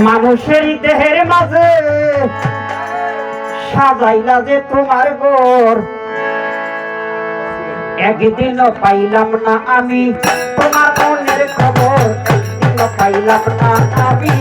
মানুষের দেহের মাঝে সাজাইলা যে তোমার গোর একদিন পাইলাম না আমি তোমার মনের খবর, একদিন পাইলাম না আমি।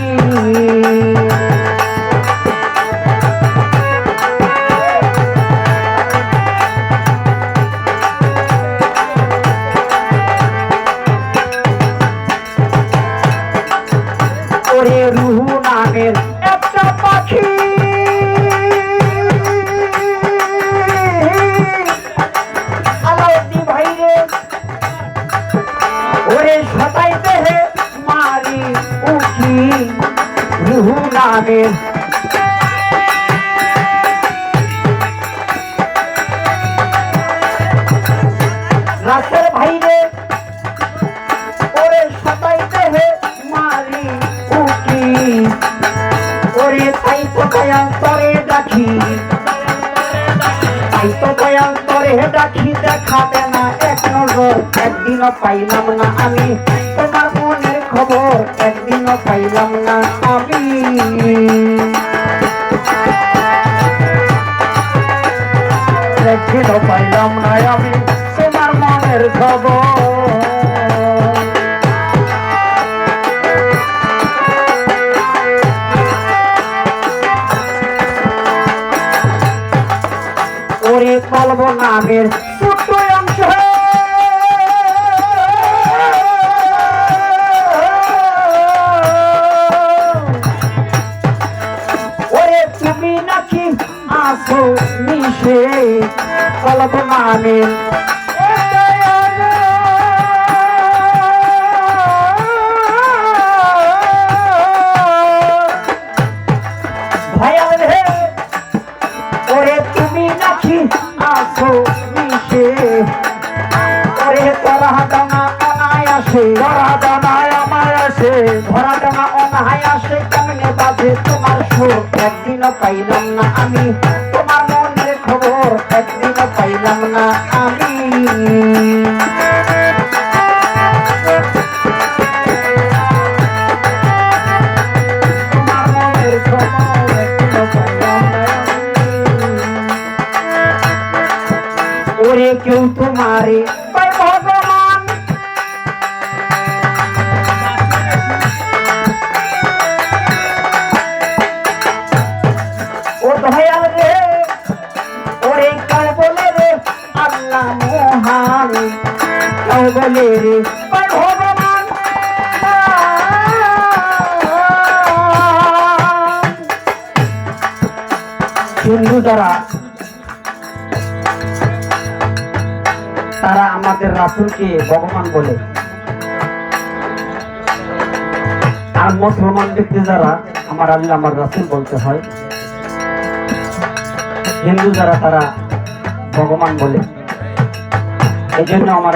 ডাকি দেখাবে না, এক নজর একদিনও পাইলাম না আমি। তোমার মনের খবর একদিনও পাইলাম না ডানা অনায় আসে কেমনে বাজে তোমার সুর একদিনও পাইলাম না আমি। তারা আমাদের রাসুলকে ভগবান বলে। আর মুসলমান ব্যক্তি যারা, আমার আল্লাহ আমার রাসুল বলতে হয়, হিন্দু যারা তারা ভগবান বলে। এই জন্য আমার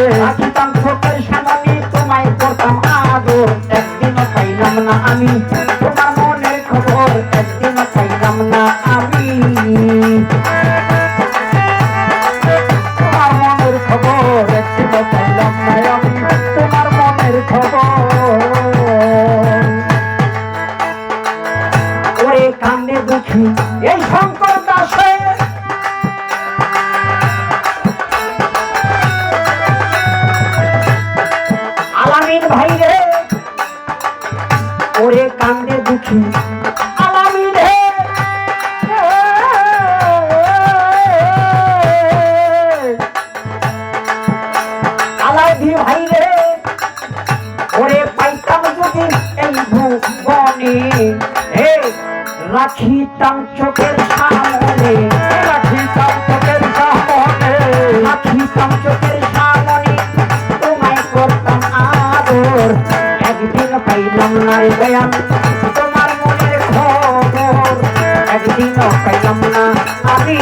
সামনে হে রাখিতাম চোখের সামনে রাখিতাম চোখের সামনে রাখিতাম চোখের সামনে, তোমায় করতাম আদর। একদিন পাইলাম না বয়ান, তোমার মনের খবর। একদিন পাইলাম না আমি।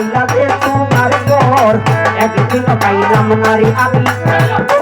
আল্লাহ তোমার পর একদিন পাইলাম নারী আমি।